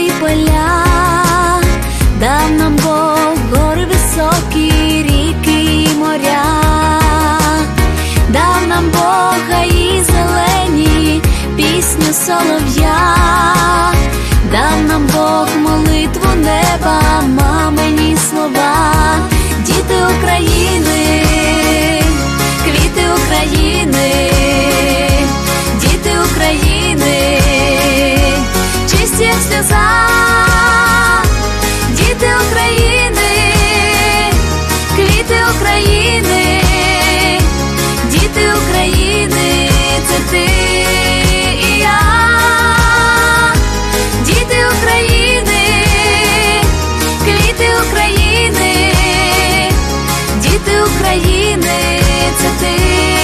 Квіткові поля, дав нам Бог гори високі, ріки і моря, дав нам Бога і зелені пісню солов'я, дав нам Бог молитву неба, мама. України, діти України, це ти я, діти України, квіти України, діти України, це ти.